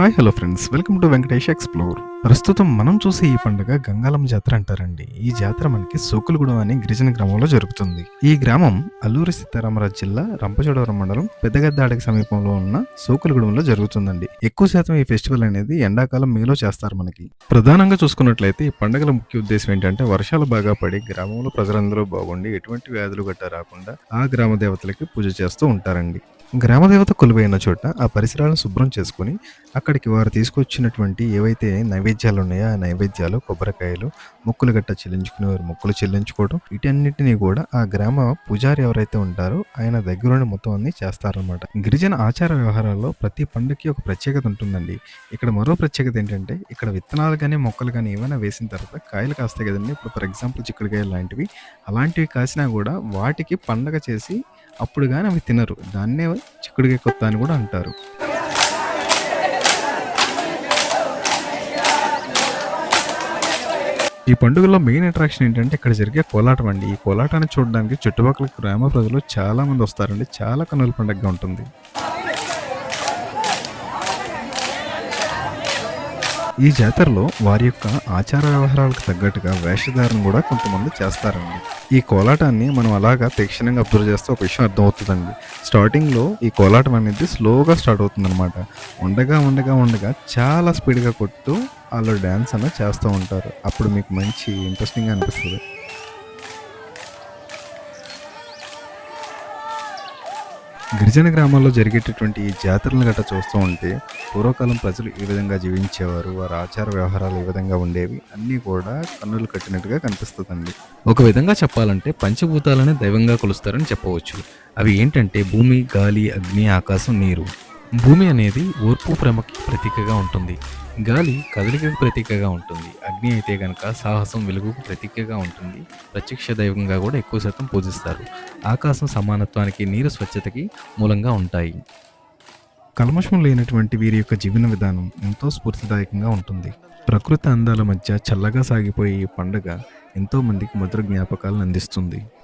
Hi hello friends welcome to Venkatesh explore ప్రస్తుతం మనం చూసే ఈ పండుగ గంగాలం జాతర అంటారండి. ఈ జాతర మనకి సోకులగూడెం అనే గిరిజన గ్రామంలో జరుగుతుంది. ఈ గ్రామం అల్లూరి సీతారామరాజు జిల్లా రంపచోడవరం మండలం పెద్దగద్దాడకి సమీపంలో ఉన్న సోకులగూడెంలో జరుగుతుందండి. ఎక్కువ శాతం ఈ ఫెస్టివల్ అనేది ఎండాకాలం మేలో చేస్తారు మనకి. ప్రధానంగా చూసుకున్నట్లయితే ఈ పండుగల ముఖ్య ఉద్దేశం ఏంటంటే వర్షాలు బాగా పడి గ్రామంలో ప్రజలందరూ బాగుండి ఎటువంటి వ్యాధులు గట్ట రాకుండా ఆ గ్రామ దేవతలకి పూజ చేస్తూ ఉంటారండి. గ్రామదేవత కొలువైన చోట ఆ పరిసరాలను శుభ్రం చేసుకుని అక్కడికి వారు తీసుకొచ్చినటువంటి ఏవైతే నైవేద్యాలు ఉన్నాయో ఆ నైవేద్యాలు కొబ్బరికాయలు మొక్కులు గట్ట చెల్లించుకునే వారు మొక్కులు చెల్లించుకోవడం వీటన్నిటిని కూడా ఆ గ్రామ పూజారి ఎవరైతే ఉంటారో ఆయన దగ్గరుండి మొత్తం అన్ని చేస్తారనమాట గిరిజన ఆచార వ్యవహారాల్లో ప్రతి పండుగకి ఒక ప్రత్యేకత ఉంటుందండి. ఇక్కడ మరో ప్రత్యేకత ఏంటంటే ఇక్కడ విత్తనాలు కానీ మొక్కలు కానీ ఏమైనా వేసిన తర్వాత కాయలు కాస్తాయి కదండి. ఇప్పుడు ఫర్ ఎగ్జాంపుల్ చిక్కుడుకాయలు లాంటివి అలాంటివి కాసినా కూడా వాటికి పండగ చేసి అప్పుడు కానీ అవి తినరు. దాన్నే చిక్కుడుకాయ కొత్త అని కూడా అంటారు. ఈ పండుగలో మెయిన్ అట్రాక్షన్ ఏంటంటే ఇక్కడ జరిగే కోలాటం అండి. ఈ కోలాటాన్ని చూడడానికి చుట్టుపక్కల గ్రామ ప్రజలు చాలా మంది వస్తారండి. చాలా కన్నుల పండుగగా ఉంటుంది. ఈ జాతరలో వారి యొక్క ఆచార వ్యవహారాలకు తగ్గట్టుగా వేషధారణ కూడా కొంతమంది చేస్తారండి. ఈ కోలాటాన్ని మనం అలాగా తీక్షణంగా అబ్జర్వ్ చేస్తే ఒక విషయం అర్థమవుతుందండి. స్టార్టింగ్లో ఈ కోలాటం అనేది స్లోగా స్టార్ట్ అవుతుంది అనమాట ఉండగా ఉండగా ఉండగా చాలా స్పీడ్గా కొట్టు వాళ్ళు డ్యాన్స్ అనేది చేస్తూ ఉంటారు. అప్పుడు మీకు మంచి ఇంట్రెస్టింగ్గా అనిపిస్తుంది. గిరిజన గ్రామాల్లో జరిగేటటువంటి ఈ జాతరలను గట్రా చూస్తూ ఉంటే పూర్వకాలం ప్రజలు ఈ విధంగా జీవించేవారు వారి ఆచార వ్యవహారాలు ఏ విధంగా ఉండేవి అన్నీ కూడా కన్నులు కట్టినట్టుగా కనిపిస్తుందండి. ఒక విధంగా చెప్పాలంటే పంచభూతాలని దైవంగా కొలుస్తారని చెప్పవచ్చు. అవి ఏంటంటే భూమి గాలి అగ్ని ఆకాశం నీరు. భూమి అనేది ఓర్పు ప్రేమకి ప్రతీకగా ఉంటుంది. గాలి కదలికకు ప్రతీకగా ఉంటుంది. అగ్ని అయితే కనుక సాహసం వెలుగుకు ప్రతీకగా ఉంటుంది. ప్రత్యక్ష దైవంగా కూడా ఎక్కువ శాతం పూజిస్తారు. ఆకాశం సమానత్వానికి నీరు స్వచ్ఛతకి మూలంగా ఉంటాయి. కల్మషం లేనటువంటి వీరి యొక్క జీవన విధానం ఎంతో స్ఫూర్తిదాయకంగా ఉంటుంది. ప్రకృతి అందాల మధ్య చల్లగా సాగిపోయే ఈ పండుగ ఎంతో మందికి మధుర జ్ఞాపకాలను అందిస్తుంది.